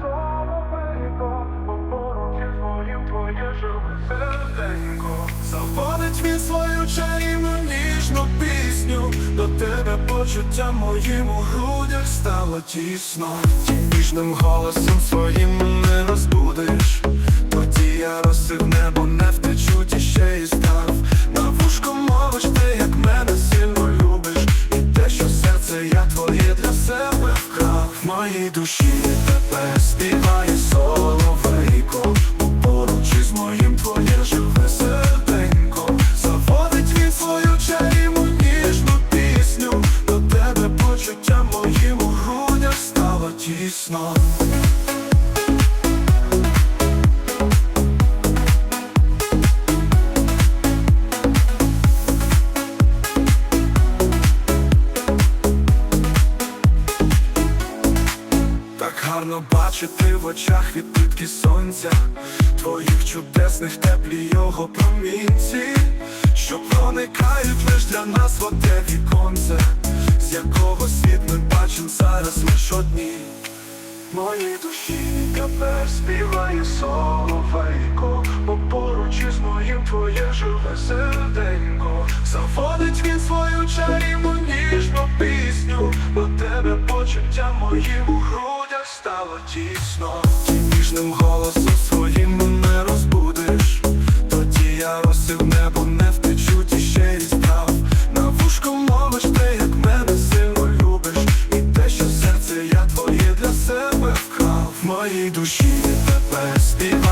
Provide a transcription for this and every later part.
соловейко, поруч із моїм серденько. Заводить він свою чарівну ніжну пісню До тебе почуття моїм у грудях стало тісно ніжним голосом своїм моїй душі. Тебе співає гарно бачити в очах відбитки сонця. Твоїх чудесних теплі його промінці Що проникають лиш для нас в оте віконце З якого світ ми бачим зараз лиш одні. Моїй душі тепер співає соловейко Бо поруч із моїм твоє живе серденько. Заводить він свою чарівну ніжну пісню До тебе почуття моїм стало тісно. Ти ніжним голосом своїм мене розбудиш. Тоді я розсив небо, не втечу ті ще й став. На вушку мовиш ти, як мене сильно любиш. І те, що серце я твоє для себе вкрав. В моїй душі тебе співає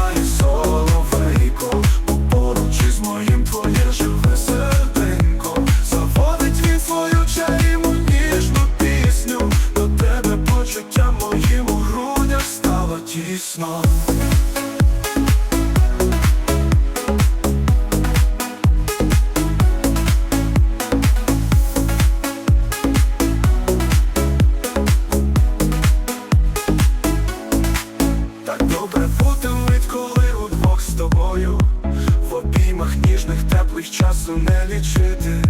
ніжних часу не лічити.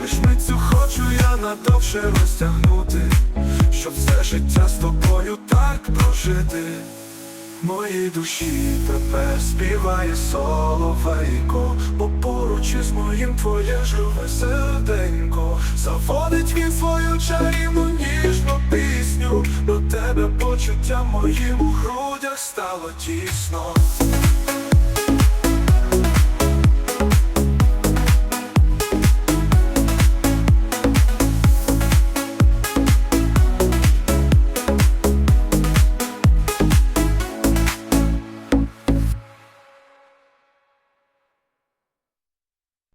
Лиш митцю хочу я надовше розтягнути Щоб все життя з тобою так прожити. Моїй душі тепер співає соловейко Бо поруч із моїм твоє живе серденько. Заводить він свою чарівну ніжну пісню До тебе почуття моїм у грудях стало тісно